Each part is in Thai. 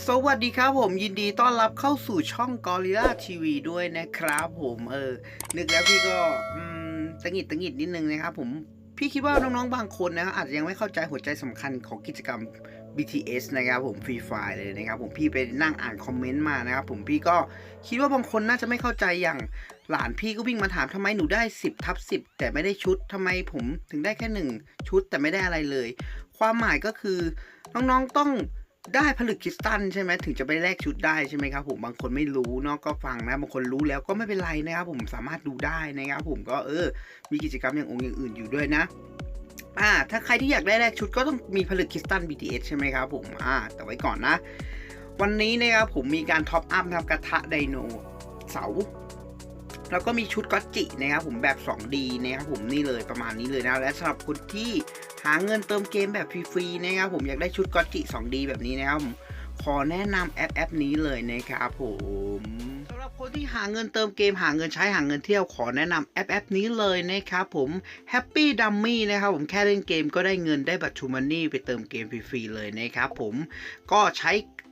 สวัสดีครับผมยินดีต้อนรับเข้าสู่ช่อง Gorilla TV ด้วยนะครับผมเออ นึกแล้วพี่ก็อืมตังหิดตังหิดนิดนึงนะครับผมพี่คิดว่าน้องๆบางคนนะครับอาจจะยังไม่เข้าใจหัวใจสำคัญของกิจกรรม BTS นะครับผมฟรีไฟเลยนะครับผมพี่ไปนั่งอ่านคอมเมนต์มานะครับผมพี่ก็คิดว่าบางคนน่าจะไม่เข้าใจอย่างหลานพี่ก็วิ่งมาถามทำไมหนูได้ 10ทับ10 แต่ไม่ได้ชุดทำไมผมถึงได้แค่หนึ่งชุดแต่ไม่ได้อะไรเลย ความหมายก็คือน้องๆต้อง ได้ผลึกคริสตัลใช่ไหมถึงจะไปแลกชุดได้ใช่ไหมครับผมบางคนไม่รู้เนาะก็ฟังนะบางคนรู้แล้วก็ไม่เป็นไรนะครับผมสามารถดูได้นะครับผมก็เออ มีกิจกรรมอย่างองค์อย่างอื่นอยู่ด้วยนะอ่าถ้าใครที่อยากได้แลกชุดก็ต้องมีผลึกคริสตัล BTS ใช่ไหมครับผมอ่าแต่ไว้ก่อนนะ วันนี้นะครับผมมีการท็อปอัพทำกระทะไดโนเสาแล้วก็มีชุดก็จินะครับผมแบบ 2D นะครับผมนี่เลยประมาณนี้เลยนะและสำหรับคนที่ หาเงินเติมเกมแบบฟรีๆนะครับผมอยากได้ชุดก็อตจิ 2D แบบนี้นะครับผมขอแนะนำแอปแอปนี้เลยนะครับผมสำหรับคนที่หาเงินเติมเกมหาเงินใช้หาเงินเที่ยวขอแนะนำแอปแอปนี้เลยนะครับผม Happy Dummy นะครับผมแค่เล่นเกมก็ได้เงินได้บัตรชูมันนี่ไปเติมเกมฟรีๆเลยนะครับผมก็ใช้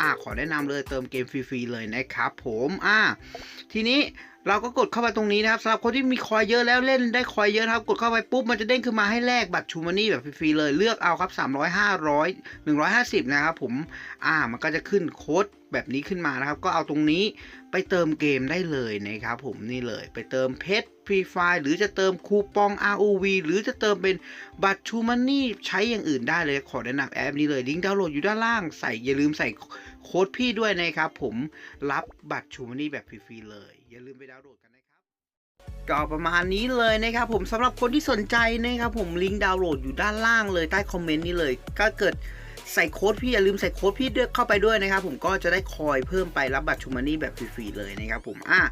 อ่าขอแนะนำเลยเติมเกมฟรีๆเลยนะครับผมอ่าทีนี้เราก็กดเข้าไปตรงนี้นะครับสำหรับคนที่มีคอยเยอะแล้วเล่นได้คอยเยอะครับกดเข้าไปปุ๊บมันจะเด้งขึ้นมาให้แลกบัตรชูมันนี่แบบฟรีๆเลยเลือกเอาครับ 300 500 150 นะครับผมอ่ามันก็จะขึ้นโค้ดแบบนี้ขึ้นมานะครับ ก็เอาตรงนี้ไปเติมเกมได้เลยนะครับผมนี่เลยไปเติมเพชรฟรีไฟหรือจะเติมคูปอง ROV หรือจะเติมเป็นบัตรชูมันนี่ใช้อย่างอื่นได้เลยขอแนะนำแอปนี้เลยลิงก์ดาวน์โหลดอยู่ด้านล่างใส่อย่าลืมใส่ โค้ดพี่ด้วยนะครับผมรับบัตรชูมันนี่แบบฟรีๆเลย อย่าลืมไปดาวน์โหลดกันนะครับก็ประมาณนี้เลยนะครับผมสำหรับคนที่สนใจนะครับผมลิงก์ดาวน์โหลดอยู่ด้านล่างเลยใต้คอมเมนต์นี้เลย ก็เกิดใส่โค้ดพี่อย่าลืมใส่โค้ดพี่เข้าไปด้วยนะครับผมก็จะได้คอยเพิ่มไปรับบัตรชูมันนี่แบบฟรีๆเลยนะครับผมอะ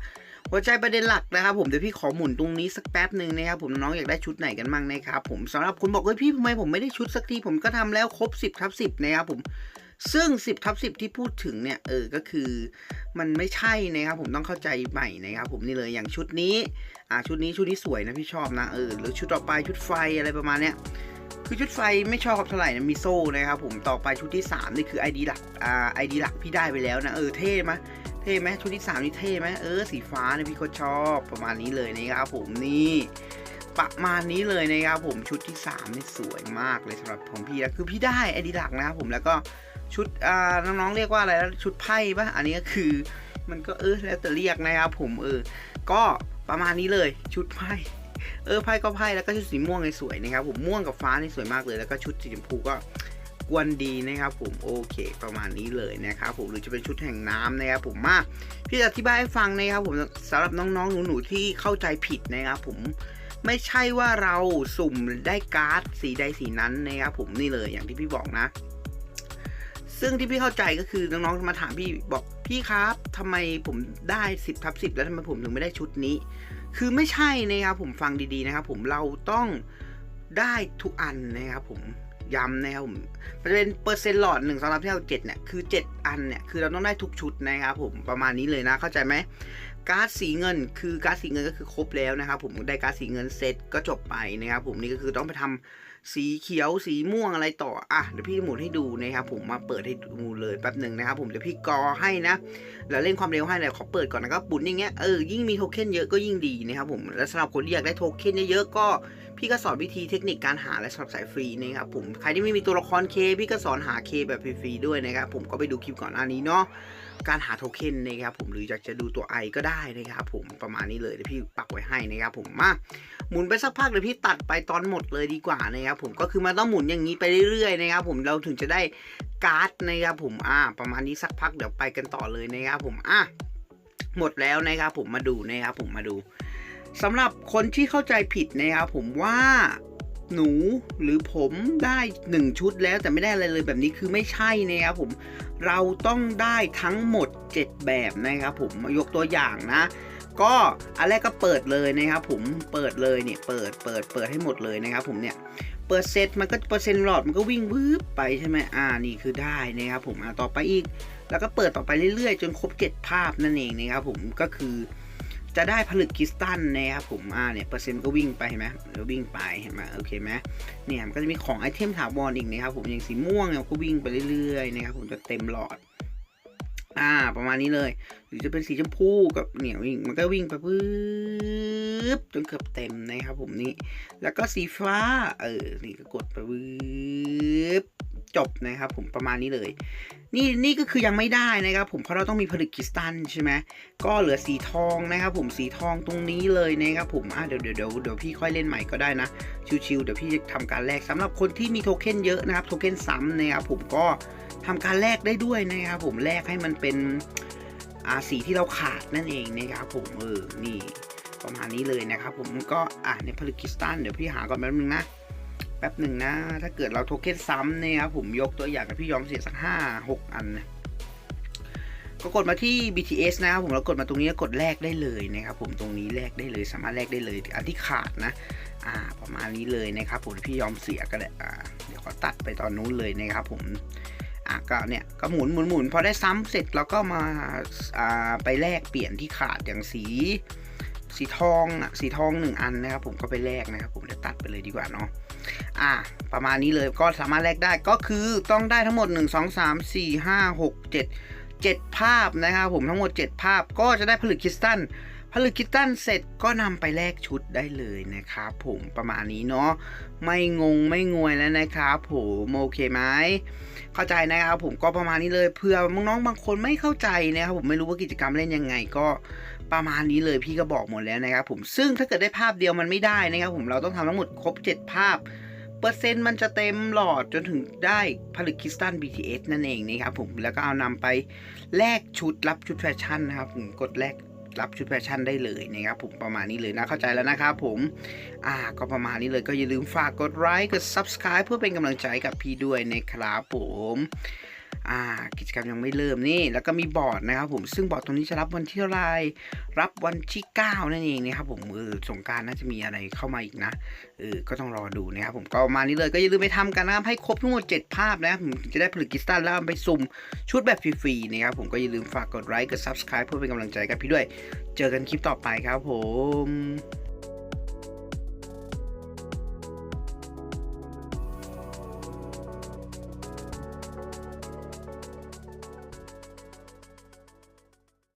หัวใจประเด็นหลักนะครับผมเดี๋ยวพี่ขอหมุนตรงนี้สักแป๊บหนึ่งนะครับผมน้องอยากได้ชุดไหนกันบ้างนะครับผมสำหรับคนบอกเฮ้ยพี่ทำไมผมไม่ได้ชุดสักทีผมก็ทำแล้วครบ 10ทับ10นะครับผม ซึ่ง 10ทับ10 ที่พูดถึงเนี่ย เออ ก็คือมันไม่ใช่นะครับ ผมต้องเข้าใจใหม่นะครับ ผมนี่เลยอย่างชุดนี้ อ่าชุดนี้ชุดนี้สวยนะพี่ชอบนะ เออ หรือชุดต่อไปชุดไฟอะไรประมาณเนี้ย คือชุดไฟไม่ชอบเท่าไหร่นะมีโซ่นะครับผมต่อไปชุดที่สามนี่คือ ID หลัก อ่า ID หลักพี่ได้ไปแล้วนะ เออ เท่ไหมเท่ไหมชุดที่สามนี่เท่ไหมเออ สีฟ้าเนี่ยพี่ก็ชอบประมาณนี้เลยนะครับผมนี่ประมาณนี้เลยนะครับผมชุดที่สามนี่สวยมากเลยสำหรับของพี่แล้วคือพี่ได้ไอดีหลักนะครับผมแล้วก็ ชุดอ่าน้องๆเรียกว่าอะไรชุดไพ่ปะอันนี้ก็คือ มันก็เออแล้วแต่เรียกนะครับผมเออ ก็ประมาณนี้เลยชุดไพ่เออไพ่ก็ไพ่แล้วก็ชุดสีม่วงนี่สวยนะครับผมม่วงกับฟ้านี่สวยมากเลยแล้วก็ชุดสีชมพูก็กวนดีนะครับผมโอเค ประมาณนี้เลยนะครับผมหรือจะเป็นชุดแห่งน้ำนะครับผมมาพี่จะอธิบายให้ฟังนะครับผมสำหรับน้องๆหนูๆที่เข้าใจผิดนะครับผมไม่ใช่ว่าเราสุ่มได้การ์ดสีใดสีนั้นนะครับผมนี่เลยอย่างที่พี่บอกนะ ซึ่งที่พี่เข้าใจก็คือน้องๆมาถามพี่บอกพี่ครับทำไมผมได้ 10ทับ10 แล้วทำไมผมถึงไม่ได้ชุดนี้ คือไม่ใช่นะครับผมฟังดีๆนะครับ ผมเราต้องได้ทุกอันนะครับผมย้ำนะครับผมจะเป็นเปอร์เซ็นต์หลอดหนึ่งสำหรับที่เราเจ็ดเนี่ยคือ 7 อันเนี่ยคือเราต้องได้ทุกชุดนะครับผมประมาณนี้เลยนะเข้าใจไหมการ์ดสีเงิน คือการ์ดสีเงินก็คือครบแล้วนะครับผมได้การ์ดสีเงินเสร็จก็จบไปนะครับผมนี่ก็คือต้องไปทำ สีเขียวสีม่วงอะไรต่ออะเดี๋ยวพี่หมุนให้ดูนะครับผมมาเปิดให้ดูเลยแป๊บหนึ่งนะครับผมเดี๋ยวพี่กอให้นะแล้วเล่นความเร็วให้เนี่ยขอเปิดก่อนนะครับปุ่นอย่างเงี้ยเออยิ่งมีโทเค็นเยอะก็ยิ่งดีนะครับผมและสำหรับคนที่อยากได้โทเค็นเยอะๆก็พี่ก็สอนวิธีเทคนิคการหาและสำหรับสายฟรีนะครับผมใครที่ไม่มีตัวละครเคพี่ก็สอนหาเคแบบฟรีๆด้วยนะครับผมก็ไปดูคลิปก่อนหน้านี้เนาะ การหาโทเค็นนะครับผมหรืออยากจะดูตัวไอก็ได้นะครับผมประมาณนี้เลยเดี๋ยวพี่ปักไว้ให้นะครับผมมาหมุนไปสักพักเดี๋ยวพี่ตัดไปตอนหมดเลยดีกว่านะครับผมก็คือมันต้องหมุนอย่างนี้ไปเรื่อยๆนะครับผมเราถึงจะได้การ์ดนะครับผมอ่าประมาณนี้สักพักเดี๋ยวไปกันต่อเลยนะครับผมอะหมดแล้วนะครับผมมาดูนะครับผมมาดูสำหรับคนที่เข้าใจผิดนะครับผมว่า หนูหรือผมได้หนึ่งชุดแล้วแต่ไม่ได้อะไรเลยแบบนี้คือไม่ใช่นะครับผมเราต้องได้ทั้งหมด 7 แบบนะครับผมยกตัวอย่างนะ ก็อันแรกก็เปิดเลยนะครับผมเปิดเลยเนี่ยเปิดเปิดเปิดให้หมดเลยนะครับผมเนี่ยเปิดเสร็จมันก็เปอร์เซ็นต์หลอดมันก็วิ่งวืบไปใช่ไหมอ่านี่คือได้นะครับผมอ่าต่อไปอีก แล้วก็เปิดต่อไปเรื่อยๆ จนครบ 7 ภาพนั่นเองนะครับผมก็คือ จะได้ผลึกคริสตัลนะครับผมอ่าเนี่ยเปอร์เซ็นต์ก็วิ่งไปเห็นไหมแล้ววิ่งไปเห็นไหมโอเคไหมเนี่ยมันก็จะมีของไอเทมถาวรอีกนะครับผมอย่างสีม่วงเนี่ยก็วิ่งไปเรื่อยๆนะครับผมจะเต็มหลอด อ่า ประมาณนี้เลย หรือจะเป็นสีชมพูกับเหนียวิ่งมันก็วิ่งไปปึ๊บจนเกือบเต็มนะครับผมนี่ แล้วก็สีฟ้า เออ นี่ก็กดไปปึ๊บจบนะครับผมประมาณนี้เลย นี่นี่ก็คือยังไม่ได้นะครับผมเพราะเราต้องมีผลึกคริสตัลใช่ไหมก็เหลือสีทองนะครับผมสีทองตรงนี้เลยนะครับผมอะเดี๋ยวเดี๋ยวเดี๋ยวเดี๋ยวพี่ค่อยเล่นใหม่ก็ได้นะชิวๆเดี๋ยวพี่จะทำการแลกสำหรับคนที่มีโทเค็นเยอะนะครับโทเค็นซ้ำนะครับผมก็ ทำการแลกได้ด้วยนะครับผมแลกให้มันเป็นอาสีที่เราขาดนั่นเองนะครับผมเออนี่ประมาณนี้เลยนะครับผมก็อะในผลึกคริสตัลเดี๋ยวพี่หาก่อนแป๊บนึงนะแป๊บหนึ่งนะ ถ้าเกิดเราโทเค็นซ้ำเนี่ยครับผมยกตัวอย่างกับพี่ยอมเสียสักห้าหกอันนะก็กดมาที่ BTS นะครับผมแล้วกดมาตรงนี้แล้วกดแลกได้เลยนะครับผมตรงนี้แลกได้เลยสามารถแลกได้เลยอันที่ขาดนะอ่าประมาณนี้เลยนะครับผมพี่ยอมเสียก็ได้อ่าเดี๋ยวขอตัดไปตอนนู้นเลยนะครับผม อะก็เนี่ยก็หมุนหมุนหมุนพอได้ซ้ำเสร็จเราก็มาอ่าไปแลกเปลี่ยนที่ขาดอย่างสีสีทองอะสีทองหนึ่งอันนะครับผมก็ไปแลกนะครับผมจะตัดไปเลยดีกว่าเนาะอ่าประมาณนี้เลยก็สามารถแลกได้ก็คือต้องได้ทั้งหมด 1 2 3 4 5 6 7 7 ภาพนะครับผมทั้งหมด 7 ภาพก็จะได้ผลึกคริสตัล ผลึกคิสตัลเสร็จก็นำไปแลกชุดได้เลยนะครับผมประมาณนี้เนาะไม่งงไม่งวยแล้วนะครับผมโอเคไหมเข้าใจนะครับผมก็ประมาณนี้เลยเพื่อน้องๆบางคนไม่เข้าใจนะครับผมไม่รู้ว่ากิจกรรมเล่นยังไงก็ประมาณนี้เลยพี่ก็บอกหมดแล้วนะครับผมซึ่งถ้าเกิดได้ภาพเดียวมันไม่ได้นะครับผมเราต้องทำทั้งหมดครบ 7 ภาพเปอร์เซ็นต์มันจะเต็มหลอดจนถึงได้ผลึกคริสตัล BTS นั่นเองนะครับผมแล้วก็เอานำไปแลกชุดรับชุดแฟชั่นนะครับผมกดแลก รับชุดแฟชั่นได้เลยนะครับผมประมาณนี้เลยนะเข้าใจแล้วนะครับผมอ่าก็ประมาณนี้เลยก็อย่าลืมฝากกดไลค์กด Subscribe เพื่อเป็นกำลังใจกับพี่ด้วยนะครับผม อ่ากิจกรรมยังไม่เริ่มนี่ แล้วก็มีบอร์ดนะครับผมซึ่งบอร์ดตรงนี้จะรับวันที่เท่าไหรรับวันที่ 9 นั่นเองนะครับผมเออสงการน่าจะมีอะไรเข้ามาอีกนะเออก็ต้องรอดูนะครับผมก็ประมาณนี้เลยก็อย่าลืมไปทำกันนะครับให้ครบทั้งหมด 7 ภาพนะครับผมจะได้ผลิตกิสตันแล้วไปสุ่มชุดแบบฟรีๆนะครับผมก็อย่าลืมฝากกดไลค์กด Subscribe เพื่อเป็นกำลังใจกับพี่ด้วย เจอกันคลิปต่อไปครับผม